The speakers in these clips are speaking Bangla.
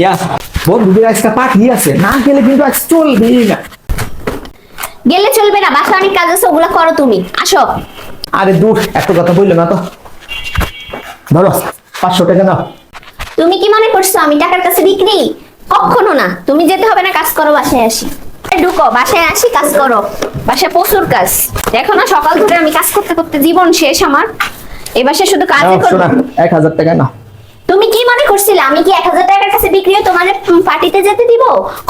ইয়া বন্ধুদের আজকে আছে। না গেলে কিন্তু আজ চলবেই না। গেলে চলবে না বাসা অনেক কাজ আছে ওগুলো করো তুমি। আসো। আরে দূর এত কথা বলল না তো। ধরো পাঁচশো টাকা তুমি কি মনে করছ আমি টাকার কাছে বিক্রি? কখনো না তুমি যেতে হবে না কাজ করো বাসায় আসি। ঢুকো বাসায় আসি কাজ করো। বাসায় প্রচুর কাজ। দেখো না সকাল ধরে আমি কাজ করতে করতে জীবন শেষ আমার। এই বাসায় শুধু কাজই নাও, করব। এক হাজার টাকা তুমি করছিলে আমি কি এক হাজার টাকার কাছে বিক্রি তোমার পার্টিতে যেতে দিব?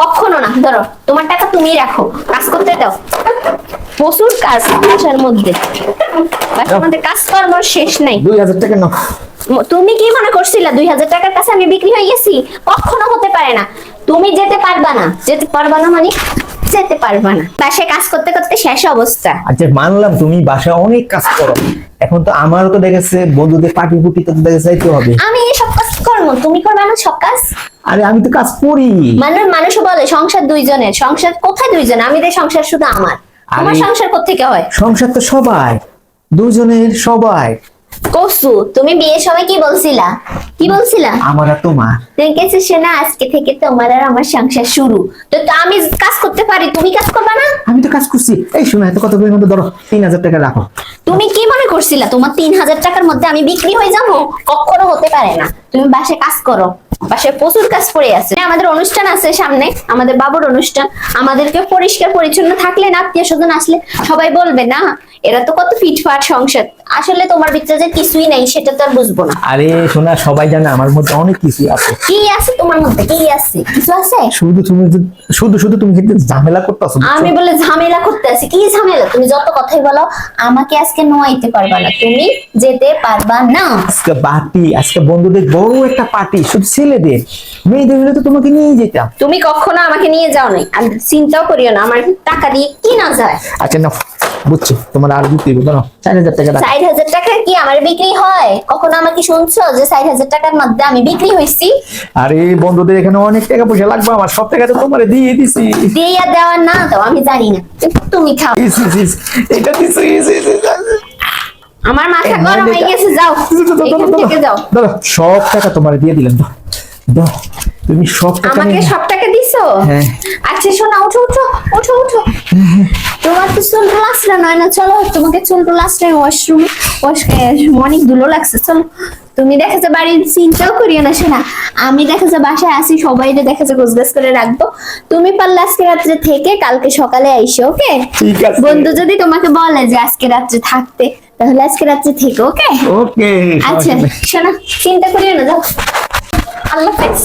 কখনো না ধরো তোমার টাকা তুমি রাখো কাজ করতে দাও। প্রচুর কাজ বাসার মধ্যে। বাসার মধ্যে কাজ করার শেষ নাই। দুই হাজার টাকা নাও। তুমি কি মনে করছিলে দুই হাজার টাকার কাছে আমি বিক্রি হয়ে গেছি? কখনো হতে পারে না। তুমি যেতে পারবা না। যেতে পারবা না মানে যেতে পারবা না। বাসায় কাজ করতে করতে শেষ অবস্থা। আচ্ছা মানলাম তুমি বাসায় অনেক কাজ করো। এখন তো আমারও তো দেখেছে বন্ধুদের পার্টি পুটি তো দেখে যাইতে হবে। আমি সব করব তুমি করবা না সব কাজ? আরে আমি তো কাজ করি। মানুষ মানুষ বলে সংসার দুইজনের। সংসার কোথায় দুইজন আমি দেয় সংসার শুধু আমার। আমার সংসার কোথেকে হয়? সংসার তো সবাই। দুজনের সবাই। কসু তুমি বিয়ের সময় কি বলছিলা? কি বলছিলা? আমার আর তোমার। দেখেছি শোনা আজকে থেকে তোমার আর আমার সংসার শুরু। তো তো আমি কাজ করতে পারি তুমি কাজ করবা না? তো কাজ করছি। এই শোনা, এত কত বলে মধ্যে ধরো, তিন হাজার টাকা রাখো। তুমি কি মনে করছিলা? তোমার তিন হাজার টাকার মধ্যে আমি বিক্রি হয়ে যাব? কখনো হতে পারে না। তুমি বাসে কাজ করো। বাসায় প্রচুর কাজ পড়ে আছে। আমাদের অনুষ্ঠান আছে সামনে, আমাদের বাবুর অনুষ্ঠান। আমাদেরকে পরিষ্কার পরিচ্ছন্ন থাকলে না, আত্মীয় স্বজন আসলে সবাই বলবে, না এরা তো কত ফিটফাট সংসার। আসলে তোমার ভিতরে যে কিছুই নাই সেটা তো আর বুঝব না। আরে শোনা সবাই জানে আমার মধ্যে অনেক কিছু আছে। কি আছে তোমার মধ্যে? কি আছে? কিছু আছে? শুধু তুমি শুধু শুধু তুমি কিন্তু ঝামেলা করতেছো আমি বলে ঝামেলা করতে আছি। কি ঝামেলা? তুমি যত কথাই বলো আমাকে আজকে নোয়াইতে পারবা না। তুমি যেতে পারবা না। আজকে পার্টি আজকে বন্ধুদের বড় একটা পার্টি শুধু ছেলেদের। মেয়েদের হলে তো তোমাকে নিয়ে যেতাম। তুমি কখনো আমাকে নিয়ে যাও নাই আর চিন্তাও করিও না আমার টাকা দিয়ে কি না যায়। আচ্ছা না বুঝছি তোমার আর দিতে হবে না চার হাজার টাকা। ষাট হাজার টাকা কি আমার বিক্রি হয়? কখনো আমাকে শুনছো যে ষাট হাজার টাকার মধ্যে আমি বিক্রি হয়েছি? আরে বন্ধুদের এখানে অনেক টাকা পয়সা লাগবে আমার সব টাকা তো তোমার দিয়ে দিছি। দিয়ে দেওয়ার না তো আমি জানি না। তুমি খাও। ইস, ইস, ইস, এটা দিছি ইস, ইস, ইস, ইস। আমার মাথা গরম হয়ে গেছে যাও। থেকে যাও। দাও, সব টাকা তোমার দিয়ে দিলাম দাও দাও তুমি সব টাকা আমাকে সব টাকা দিছো? হ্যাঁ। আচ্ছা শোনা উঠো উঠো উঠো উঠো নয় না চলো তোমাকে ওয়াশরুম ওয়াশ অনেক ধুলো লাগছে চলো। তুমি দেখা যায় বাড়ির চিন্তাও করিও না শোনা আমি দেখা যায় বাসায় আসি সবাই দেখা যায় গোছগাছ করে রাখব। তুমি পারলে আজকে রাত্রে থেকে কালকে সকালে আইসো ওকে? বন্ধু যদি তোমাকে বলে যে আজকে রাত্রে থাকতে তাহলে আজকে রাত্রে থেকে ওকে? ওকে আচ্ছা শোনা চিন্তা করিও না যাও। আল্লাহ হাফেজ।